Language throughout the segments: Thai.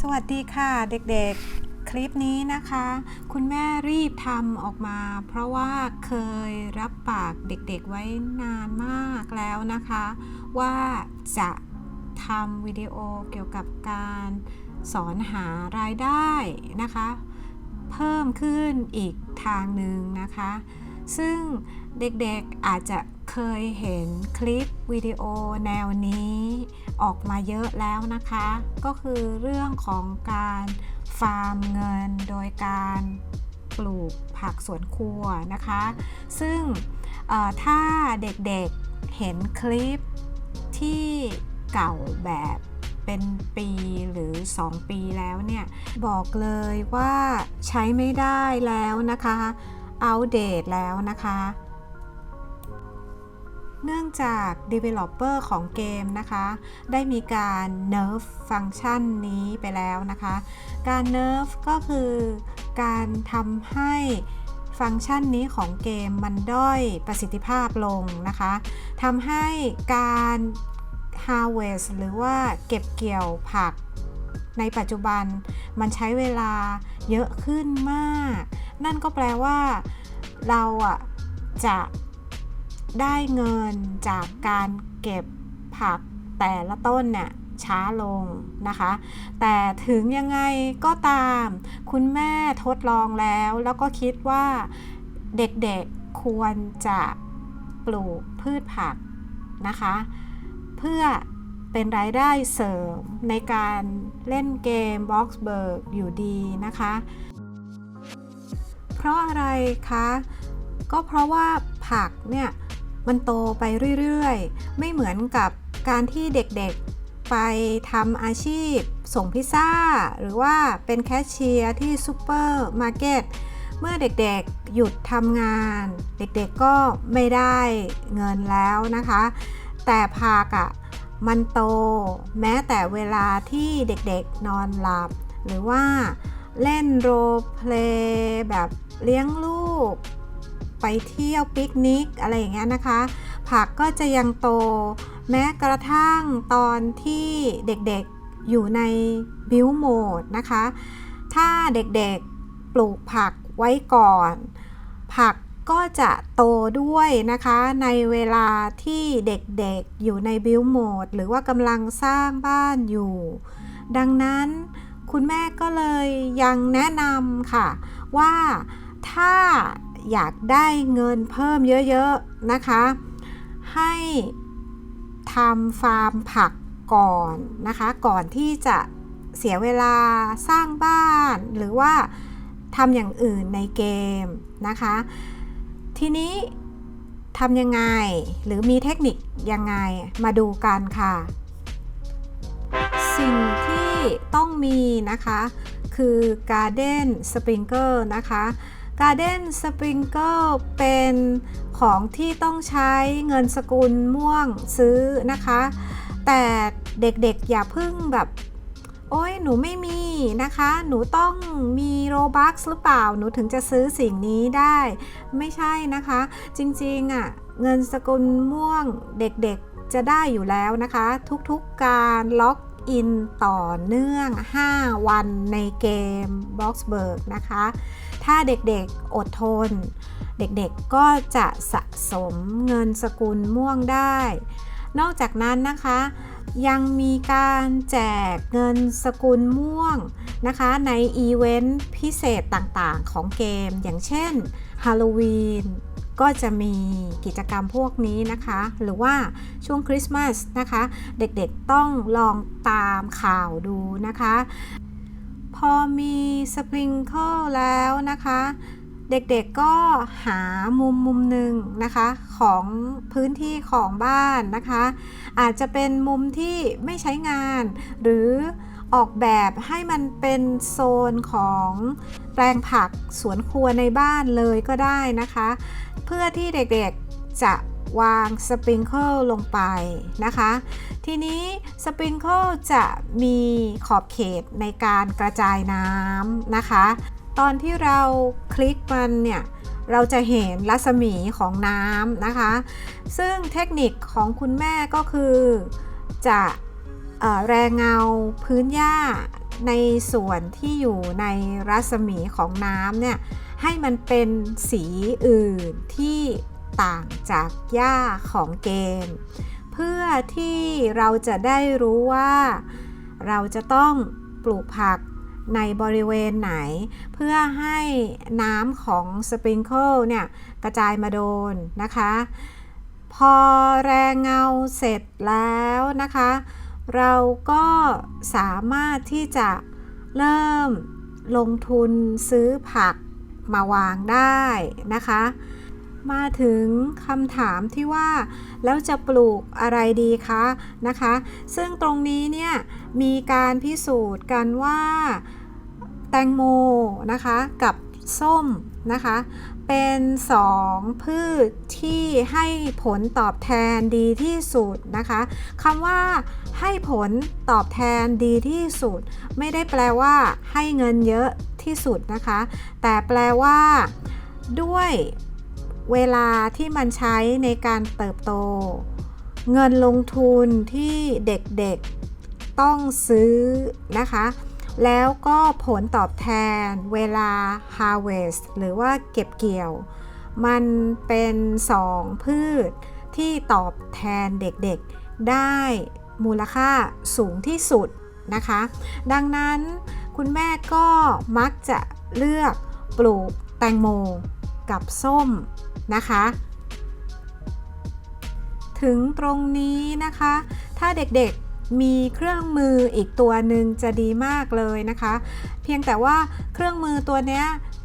สวัสดีค่ะเด็กๆ คลิปนี้นะคะ คุณแม่รีบทำออกมา เพราะว่าเคยรับปากเด็กๆไว้นานมากแล้วนะคะ ว่าจะทำวิดีโอเกี่ยวกับการสอนหารายได้นะคะ เพิ่มขึ้นอีกทางหนึ่งนะคะ ซึ่งเด็กๆอาจจะเคยเห็นคลิปวิดีโอแนวนี้ออกมาเยอะแล้วนะคะ ก็คือเรื่องของการฟาร์มเงินโดยการปลูกผักสวนครัวนะคะ ซึ่งถ้าเด็กๆเห็นคลิปที่เก่าแบบเป็นปีหรือ 2 ปีแล้วเนี่ย บอกเลยว่าใช้ไม่ได้แล้วนะคะ อัปเดตแล้วนะคะ เนื่องจาก Developer ของเกมนะคะ ได้มีการ nerf ฟังก์ชันนี้ไปแล้วนะคะ การ nerf ก็คือการทำให้ฟังก์ชันนี้ของเกมมันด้อยประสิทธิภาพลงนะคะทำให้การ harvest หรือว่าเก็บเกี่ยวผักในปัจจุบันมันใช้เวลาเยอะขึ้นมาก นั่นก็แปลว่า เราอะจะได้เงินจากการเก็บผักแต่ละต้นเนี่ยช้าลงนะคะ แต่ถึงยังไงก็ตาม คุณแม่ทดลองแล้ว แล้วก็คิดว่าเด็กๆควรจะปลูกพืชผักนะคะ เพื่อเป็นรายได้เสริมในการเล่นเกม Box b u r g อยู่ดีนะคะ เพราะอะไรคะ ก็เพราะว่าผักเนี่ยมันโตไปเรื่อยๆ ไม่เหมือนกับการที่เด็กๆไปทำอาชีพ ส่งพิซซ่า หรือว่าเป็นแคชเชียร์ที่ซูเปอร์มาร์เก็ตเมื่อเด็กๆหยุดทำงาน เด็กๆก็ไม่ได้เงินแล้วนะคะ แต่ผักอะ่ะมันโตแม้แต่เวลาที่เด็กๆนอนหลับ หรือว่าเล่นโรเพลย์แบบ เลี้ยงลูก ไปเที่ยวปิกนิกอะไรอย่างเงี้ยนะคะ ผักก็จะยังโต แม้กระทั่งตอนที่เด็กๆอยู่ในบิวโหมดนะคะ ถ้าเด็กๆปลูกผักไว้ก่อน ผักก็จะโตด้วยนะคะ ในเวลาที่เด็กๆอยู่ในบิวโหมดหรือว่ากำลังสร้างบ้านอยู่ ดังนั้นคุณแม่ก็เลยยังแนะนำค่ะว่า ถ้าอยากได้เงินเพิ่มเยอะๆนะคะ ให้ทำฟาร์มผักก่อนนะคะ ก่อนที่จะเสียเวลาสร้างบ้าน หรือว่าทำอย่างอื่นในเกมนะคะ ทีนี้ทำยังไงหรือมีเทคนิคยังไงมาดูกันค่ะ สิ่งที่ต้องมีนะคะคือ Garden Sprinkler นะคะ Garden Sprinkle เป็นของที่ต้องใช้เงินสกุลม่วงซื้อนะคะ แต่เด็กๆอย่าพึ่งแบบ โอ้ยหนูไม่มีนะคะ หนูต้องมีโรบัคหรือเปล่า หนูถึงจะซื้อสิ่งนี้ได้ ไม่ใช่นะคะ จริงๆอะ่ะ เงินสกุลม่วงเด็กๆจะได้อยู่แล้วนะคะ ทุกๆการล็อกอินต่อเนื่อง 5 วันในเกม Boxburg นะคะ ถ้าเด็กๆอดทน เด็กๆก็จะสะสมเงินสกุลม่วงได้ นอกจากนั้นนะคะยังมีการแจกเงินสกุลม่วงนะคะในอีเวนต์พิเศษต่างๆของเกม อย่างเช่นฮาโลวีนก็จะมีกิจกรรมพวกนี้นะคะ หรือว่าช่วงคริสต์มาสนะคะ เด็กๆต้องลองตามข่าวดูนะคะ พอมีสปริงเกิลแล้วนะคะ เด็กๆก็หามุมมุมหนึ่งนะคะ ของพื้นที่ของบ้านนะคะ อาจจะเป็นมุมที่ไม่ใช้งาน หรือออกแบบให้มันเป็นโซนของแปลงผักสวนครัวในบ้านเลยก็ได้นะคะ เพื่อที่เด็กๆจะ วางสปริงเกิลลงไปนะคะ ทีนี้สปริงเกิลจะมีขอบเขตในการกระจายน้ำนะคะ ตอนที่เราคลิกมันเนี่ยเราจะเห็นรัศมีของน้ำนะคะ ซึ่งเทคนิคของคุณแม่ก็คือจะอแรงเงาพื้นหญ้าในส่วนที่อยู่ในรัศมีของน้ำเนี่ยให้มันเป็นสีอื่นที่ ต่างจากหญ้าของเกม เพื่อที่เราจะได้รู้ว่าเราจะต้องปลูกผักในบริเวณไหน เพื่อให้น้ำของสปริงเกิลเนี่ย กระจายมาโดนนะคะ พอแรงเงาเสร็จแล้วนะคะ เราก็สามารถที่จะเริ่มลงทุนซื้อผักมาวางได้นะคะ มาถึงคำถามที่ว่า แล้วจะปลูกอะไรดีคะนะคะ ซึ่งตรงนี้เนี่ยมีการพิสูจน์กันว่า แตงโมนะคะกับส้มนะคะ เป็นสองพืชที่ให้ผลตอบแทนดีที่สุดนะคะคำว่าให้ผลตอบแทนดีที่สุด ไม่ได้แปลว่า ให้เงินเยอะที่สุดนะคะ แต่แปลว่า ด้วย เวลาที่มันใช้ในการเติบโต เงินลงทุนที่เด็กๆต้องซื้อนะคะ แล้วก็ผลตอบแทนเวลา harvest หรือว่าเก็บเกี่ยว มันเป็นสองพืชที่ตอบแทนเด็กๆได้มูลค่าสูงที่สุดนะคะ ดังนั้นคุณแม่ก็มักจะเลือกปลูกแตงโมกับส้ม นะคะ ถึงตรงนี้นะคะ ถ้าเด็กๆมีเครื่องมืออีกตัวหนึ่งจะดีมากเลยนะคะ เพียงแต่ว่าเครื่องมือตัวนี้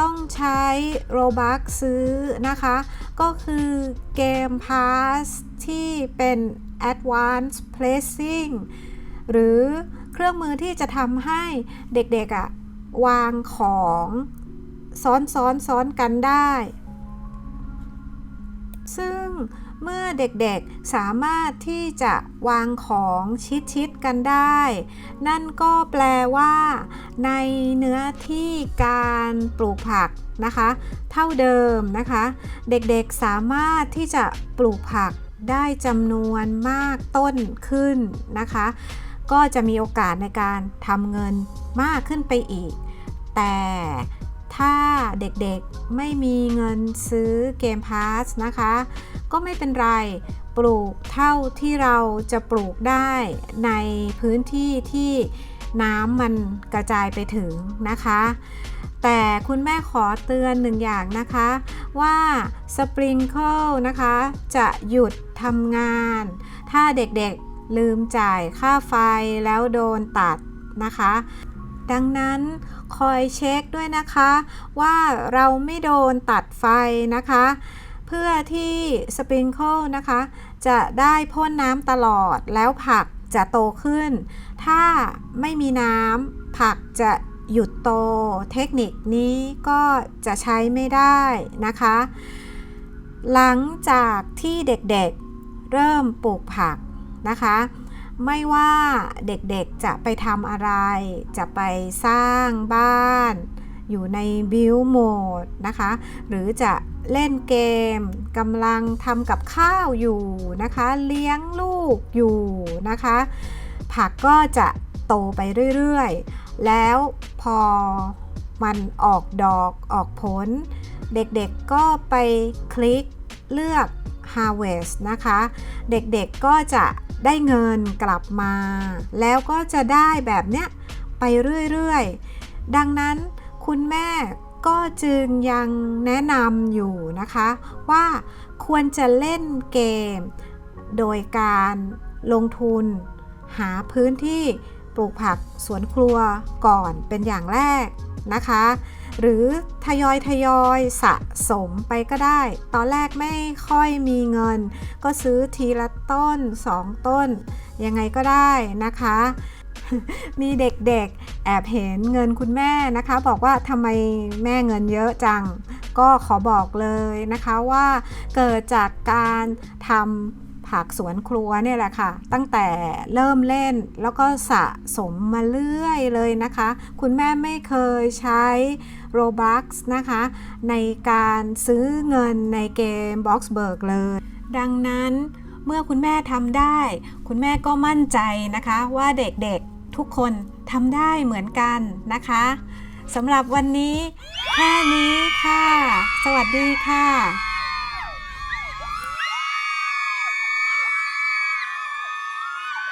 ต้องใช้โรบักซื้อนะคะ ก็คือเกม Pass ที่เป็น Advanced Placing หรือเครื่องมือที่จะทำให้เด็กๆอะวางของซ้อนซ้อนซ้อนกันได้ ซึ่งเมื่อเด็กๆสามารถที่จะวางของชิดๆกันได้ นั่นก็แปลว่า ในเนื้อที่การปลูกผักนะคะ เท่าเดิมนะคะ เด็กๆสามารถที่จะปลูกผักได้จำนวนมากต้นขึ้นนะคะ ก็จะมีโอกาสในการทำเงินมากขึ้นไปอีก แต่ ถ้าเด็กๆไม่มีเงินซื้อเกมพาสนะคะ ก็ไม่เป็นไรปลูกเท่าที่เราจะปลูกได้ในพื้นที่ที่น้ำมันกระจายไปถึงนะคะ แต่คุณแม่ขอเตือนหนึ่งอย่างนะคะ ว่าสปริงเกิลนะคะ จะหยุดทำงาน ถ้าเด็กๆลืมจ่ายค่าไฟแล้วโดนตัดนะคะ ดังนั้นคอยเช็คด้วยนะคะ ว่าเราไม่โดนตัดไฟนะคะ เพื่อที่สปริงเกิลนะคะ จะได้พ่นน้ำตลอดแล้วผักจะโตขึ้น ถ้าไม่มีน้ำผักจะหยุดโต เทคนิคนี้ก็จะใช้ไม่ได้นะคะ หลังจากที่เด็กๆเริ่มปลูกผักนะคะ ไม่ว่าเด็กๆจะไปทำอะไร จะไปสร้างบ้าน อยู่ในบิวโหมดนะคะ หรือจะเล่นเกมกำลังทำกับข้าวอยู่นะคะ เลี้ยงลูกอยู่นะคะ ผักก็จะโตไปเรื่อยๆ แล้วพอมันออกดอกออกผล เด็กๆก็ไปคลิกเลือก harvest นะคะ เด็กๆก็จะ ได้เงินกลับมา แล้วก็จะได้แบบเนี้ยไปเรื่อยๆ ดังนั้นคุณแม่ก็จึงยังแนะนำอยู่นะคะ ว่าควรจะเล่นเกม โดยการลงทุน หาพื้นที่ปลูกผักสวนครัวก่อนเป็นอย่างแรกนะคะ หรือทยอยทยอยสะสมไปก็ได้ ตอนแรกไม่ค่อยมีเงิน ก็ซื้อทีละต้น 2 ต้น ยังไงก็ได้นะคะ มีเด็กๆ แอบเห็นเงินคุณแม่นะคะ บอกว่าทำไมแม่เงินเยอะจัง ก็ขอบอกเลยนะคะว่าเกิดจากการทำ ผักสวนครัวเนี่ยแหละค่ะ ตั้งแต่เริ่มเล่นแล้วก็สะสมมาเรื่อยเลยนะคะ คุณแม่ไม่เคยใช้ Robux นะคะ ในการซื้อเงินในเกม Boxburg เลย ดังนั้นเมื่อคุณแม่ทำได้ คุณแม่ก็มั่นใจนะคะว่าเด็กๆทุกคนทำได้เหมือนกันนะคะสำหรับวันนี้แค่นี้ค่ะ สวัสดีค่ะ